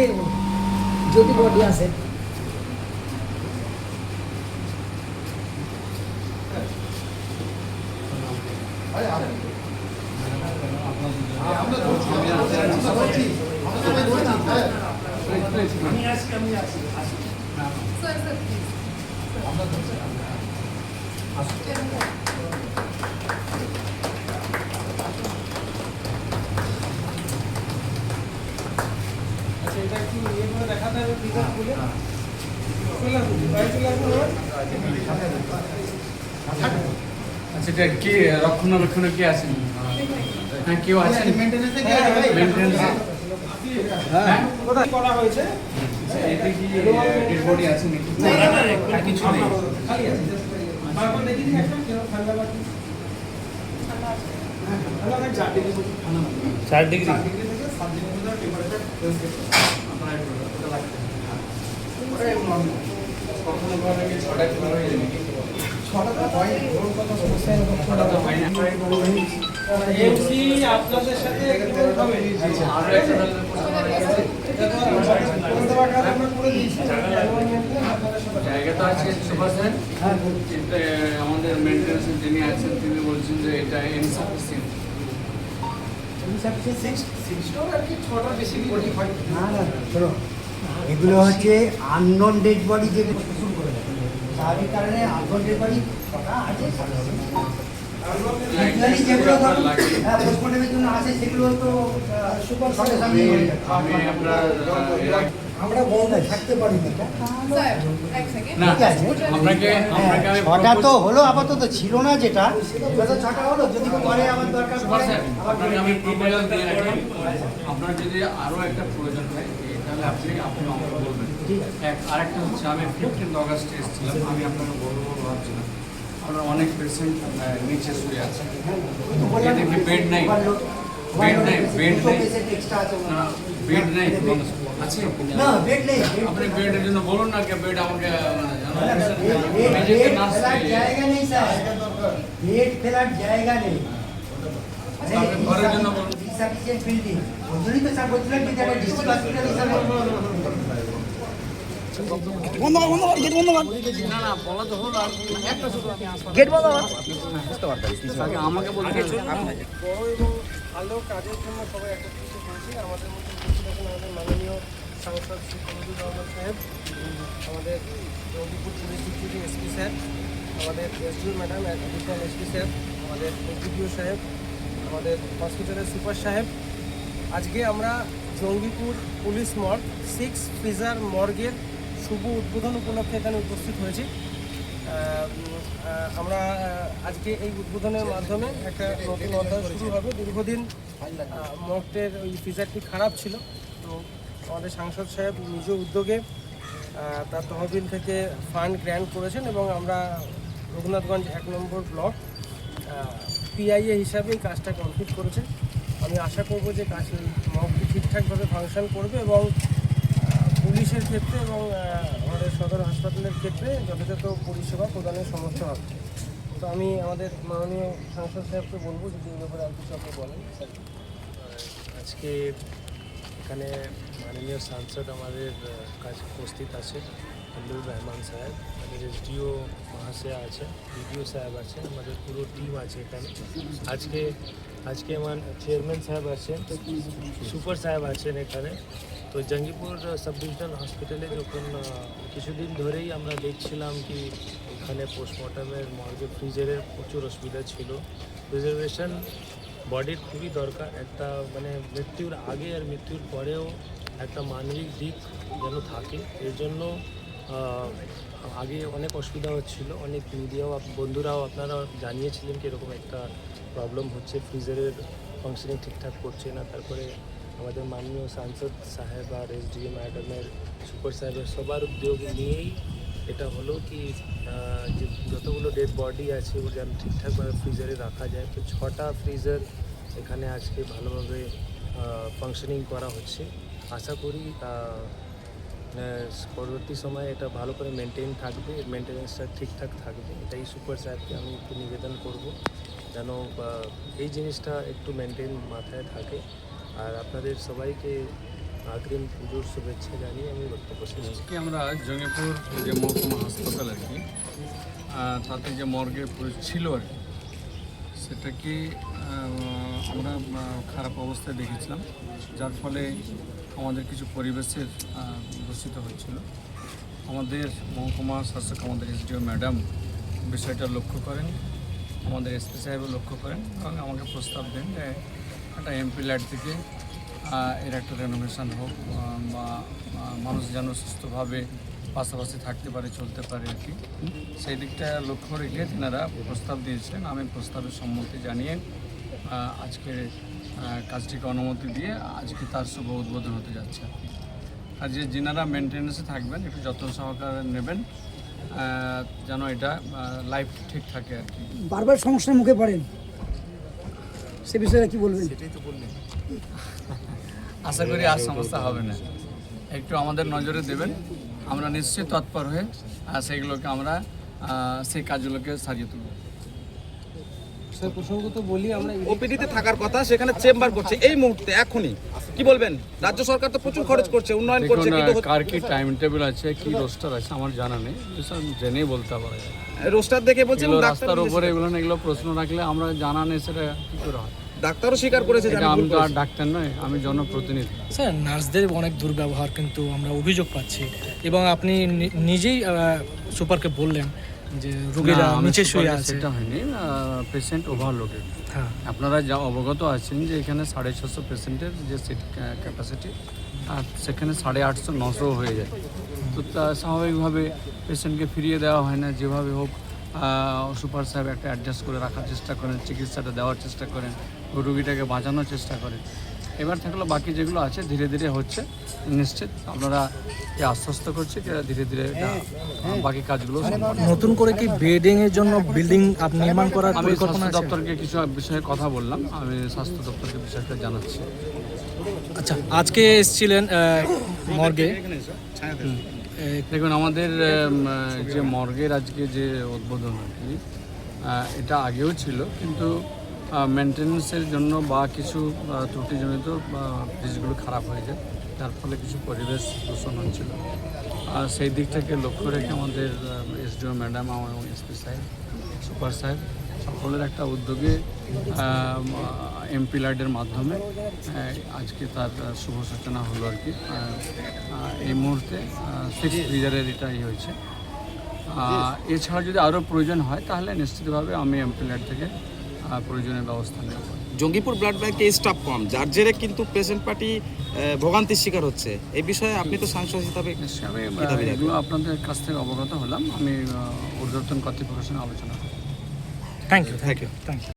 যদি যদি বডি আসে স্যার স্যার প্লিজ আচ্ছা এটা একটু ইয়ে করে দেখাতে হবে ফিগার খুলে চলে আসুন বাইরে চলে আসুন আচ্ছা এটা কি, রক্ষণাবেক্ষণে কে আছেন? হ্যাঁ কেউ আছেন? হ্যাঁ। করা হয়েছে নেই খালি চার ডিগ্রি। আপনার হ্যাঁ নর্মাল কখনো ছটা হয়ে ছটা হয় সমস্যা এরকম ছটা হয় না এমসি আপনাদের সাথে হবে। আচ্ছা, একটা সাথে জায়গা তো আছে সুভাষ কিন্তু আমাদের মেনটেন্সের যিনি আছেন তিনি বলছেন যে এটা ইনসাফিসিয়েন্ট সিক্সটাও আর কি ছটার বেশি বডি হয় না না শোনো এগুলো হচ্ছে আননোন ডেড বডি যে শুরু করে দেয়। স্বাভাবিক কারণে আননোন ডেড বডি কটা আছে যেগুলো হ্যাঁ পোস্টমর্টমের জন্য আসে সেগুলো তো সুপার সঙ্গে সঙ্গে হয়ে আমরা বন্ধ থাকতে পারি না স্যার এক সেকেন্ড না ঠিক আছে। আপনাকে আপনাকে আমি হ্যাঁ, ছটা তো হলো আপাতত ছিল না যেটা। ছটা হলো যদি পরে আমার দরকার সুভাষ পড়ে স্যার আবার আপনাকে আমি প্রপোজাল দিয়ে রাখি। আপনার যদি আরও একটা প্রয়োজন হয় তাহলে আপনি আপনি আমাকে বলবেন। এক আরেকটা হচ্ছে আমি ফিফটিন্থ অগস্টে এসেছিলাম আমি আপনাকে বলব ভাবছিলাম। আপনার অনেক পেশেন্ট নিচে শুয়ে আছে। এ দেখি বেড নাই? বেড নাই বেড নাই বেড নাই আছে না বেড নেই আপনি বেডের জন্য বলুন না কি বেড আমাকে ফেলার জায়গা নেই স্যার। বেড ফেলার জায়গা নেই। আপনি ঘরের জন্য বলুন। বিল্ডিং ওই জন্যই তো কাজের জন্য সবাই হয়েছি আমাদের মধ্যে আমাদের মাননীয় সাহেব আমাদের পুলিশ এসপি আমাদের ম্যাডাম এসপি আমাদের সাহেব আমাদের হসপিটালের সুপার সাহেব আজকে আমরা Jangipur police morgue six freezer মর্গের শুভ উদ্বোধন উপলক্ষে এখানে উপস্থিত হয়েছি। আমরা আজকে এই উদ্বোধনের মাধ্যমে একটা নতুন অধ্যায় শুরু হবে। দীর্ঘদিন মর্গটের ওই ফিজারটি খারাপ ছিল। তো আমাদের সাংসদ সাহেব নিজ উদ্যোগে তার তহবিল থেকে ফান্ড গ্র্যান্ট করেছেন এবং আমরা রঘুনাথগঞ্জ এক নম্বর ব্লক পিআইএ হিসাবে এই কাজটা কমপ্লিট করেছে। আমি আশা করব যে কাজ মগটি ঠিকঠাকভাবে ফাংশন করবে এবং পুলিশের ক্ষেত্রে এবং আমাদের সদর হাসপাতালের ক্ষেত্রে যথাযথ পরিষেবা প্রদানের সমর্থ হবে তো আমি আমাদের মাননীয় সাংসদ সাহেবকে বলব, যদি এই ব্যাপারে আর কিছু আপনি বলেন। আজকে এখানে মাননীয় সাংসদ আমাদের কাছে উপস্থিত আছে, আব্দুল রহমান সাহেব। আমাদের এসডিও মহাশয়া আছে, বিডিও সাহেব আছে, আমাদের পুরো টিম আছে এখানে। আজকে আজকে আমার চেয়ারম্যান সাহেব আছেন, সুপার সাহেব আছেন এখানে। তো জঙ্গিপুর সাব ডিভিশনাল হসপিটালে যখন কিছুদিন ধরেই আমরা দেখছিলাম কি এখানে পোস্টমর্টমের মর্গে ফ্রিজারের প্রচুর অসুবিধা ছিল। রিজার্ভেশন বডির খুবই দরকার। একটা মানে মৃত্যুর আগে আর মৃত্যুর পরেও একটা মানবিক দিক যেন থাকে। এর জন্য আগে অনেক অসুবিধা হচ্ছিল। অনেক মিডিয়াও বন্ধুরাও আপনারা জানিয়েছিলেন কি এরকম একটা প্রবলেম হচ্ছে ফ্রিজারের ফাংশনিং ঠিকঠাক করছে না। তারপরে আমাদের মাননীয় সাংসদ সাহেব আর এস ডি ম্যাডামের সুপার সাহেবের সবার উদ্যোগ নিয়েই এটা হলো কি যে যতগুলো ডেড বডি আছে ওগুলো যেন ঠিকঠাকভাবে ফ্রিজারে রাখা যায়। তো ছটা ফ্রিজার এখানে আজকে ভালোভাবে ফাংশনিং করা হচ্ছে। আশা করি পরবর্তী সময়ে এটা ভালো করে মেনটেন থাকবে মেনটেন্যান্সটা ঠিকঠাক থাকবে। এটাই সুপার সাহেবকে আমি একটু নিবেদন করব যেন এই জিনিসটা একটু মেনটেন মাথায় থাকে। আর আপনাদের সবাইকে অগ্রিম পুজোর শুভেচ্ছা জানিয়ে আমি বক্তব্য শেষ। আজকে আমরা জঙ্গিপুর যে মহকুমা হাসপাতাল আর কি তাতে যে মর্গে ছিল আর কি, সেটাকে আমরা খারাপ অবস্থায় দেখেছিলাম, যার ফলে আমাদের কিছু পরিবেশের দূষিত হচ্ছিল আমাদের মহকুমা শাসক, আমাদের এসডিও ম্যাডাম বিষয়টা লক্ষ্য করেন, আমাদের এসপি সাহেবও লক্ষ্য করেন এবং আমাকে প্রস্তাব দেন যে একটা এমপি ল্যাড থেকে এর একটা রেনোভেশন হোক বা মানুষ যেন সুস্থভাবে পাশাপাশি থাকতে পারে, চলতে পারে আর কি। সেই দিকটা লক্ষ্য রেখে তেনারা প্রস্তাব দিয়েছিলেন আমি প্রস্তাবের সম্মতি জানিয়ে আজকে কাজটিকে অনুমতি দিয়ে আজকে তার শুভ উদ্বোধন হতে যাচ্ছে আর যে যিনারা মেনটেন্যান্সে থাকবেন, একটু যত্ন সহকারে নেবেন যেন এটা লাইফ ঠিক থাকে আর কি। বারবার সমস্যার মুখে পড়েন। সে বিষয়ে কি বলবেন? আশা করি আর সমস্যা হবে না। একটু আমাদের নজরে দেবেন। আমরা নিশ্চয়ই তৎপর হয়ে সেগুলোকে আমরা সেই কাজগুলোকে সারিয়ে তুলব। স্যার প্রসঙ্গত বলি আমরা ওপিডিতে থাকার কথা সেখানে চেম্বার করছে। এই মুহূর্তে এখনই। কি বলবেন? রাজ্য সরকার তো প্রচুর খরচ করছে উন্নয়ন করছে কিন্তু কার কি টাইম টেবিল আছে কি রোস্টার আছে আমার জানা নেই। জেনেই বলতে পারা যায় রোস্টার দেখে বলছে রাস্তার ডাক্তার উপরে এগুলো এগুলো প্রশ্ন রাখলে আমরা জানা নেই সেটা কি করে হয়। ডাক্তারও স্বীকার করেছে যে আমি তো আর ডাক্তার নয় আমি জনপ্রতিনিধি। স্যার নার্সদের অনেক দুর্ব্যবহার কিন্তু আমরা অভিযোগ পাচ্ছি। এবং আপনি নি- নিজেই আহ, সুপারকে বললেন যে রোগীরা নিচে শুয়ে আছে। সেটা হয়নি পেশেন্ট ওভারলোডেড হ্যাঁ। আপনারা যা অবগত আছেন যে এখানে সাড়ে ছশো পেশেন্টের যে সিট ক্যাপাসিটি আর সেখানে সাড়ে আটশো নশো হয়ে যায়। তো তা স্বাভাবিকভাবে পেশেন্টকে ফিরিয়ে দেওয়া হয় না যেভাবে হোক সুপার সাহেব একটা অ্যাডজাস্ট করে রাখার চেষ্টা করেন চিকিৎসাটা দেওয়ার চেষ্টা করেন রুগীটাকে বাঁচানোর চেষ্টা করেন। এবার থাকল বাকি যেগুলো আছে ধীরে ধীরে হচ্ছে। নিশ্চিত আপনারা কে আশ্বস্ত করছি ধীরে ধীরে এটা, বাকি কাজগুলো নতুন করে কি বেডিং এর জন্য বিল্ডিং আপনি নির্মাণ করার আমি স্বাস্থ্য দপ্তরকে কিছু বিষয়ে কথা বললাম আমি স্বাস্থ্য দপ্তরকে বিষয়টা জানাচ্ছি। আচ্ছা আজকে এসেছিলেন মর্গে। দেখুন আমাদের যে মর্গের আজকে যে উদ্বোধন আর কি এটা আগেও ছিল কিন্তু মেনটেন্যান্সের জন্য বা কিছু ত্রুটিজনিত, বা জিনিসগুলো খারাপ হয়ে যায়, যার ফলে কিছু পরিবেশ দূষণ হচ্ছিল। আর সেই দিকটাকে লক্ষ্য রেখে আমাদের এসডিও ম্যাডাম এবং এসপি সাহেব সুপার সাহেব সকলের একটা উদ্যোগে এমপি লাইটের মাধ্যমে আজকে তার শুভ সূচনা হলো আর কি। এই মুহূর্তে সিক্স ব্রিজারের এটা ইয়ে হয়েছে। এছাড়া যদি আরও প্রয়োজন হয়, তাহলে নিশ্চিতভাবে আমি এমপি থেকে প্রয়োজনীয় ব্যবস্থা নেওয়া। জঙ্গিপুর ব্লাড ব্যাংকে স্টাফ কম যার জেরে কিন্তু পেশেন্ট পার্টি ভোগান্তির শিকার হচ্ছে। এই বিষয়ে আপনি তো সাংসদ হিসাবে এগুলো আপনাদের কাছ থেকে অবগত হলাম। আমি ঊর্ধ্বতন কর্তৃপক্ষের সঙ্গে আলোচনা করব। Thank you thank you thank you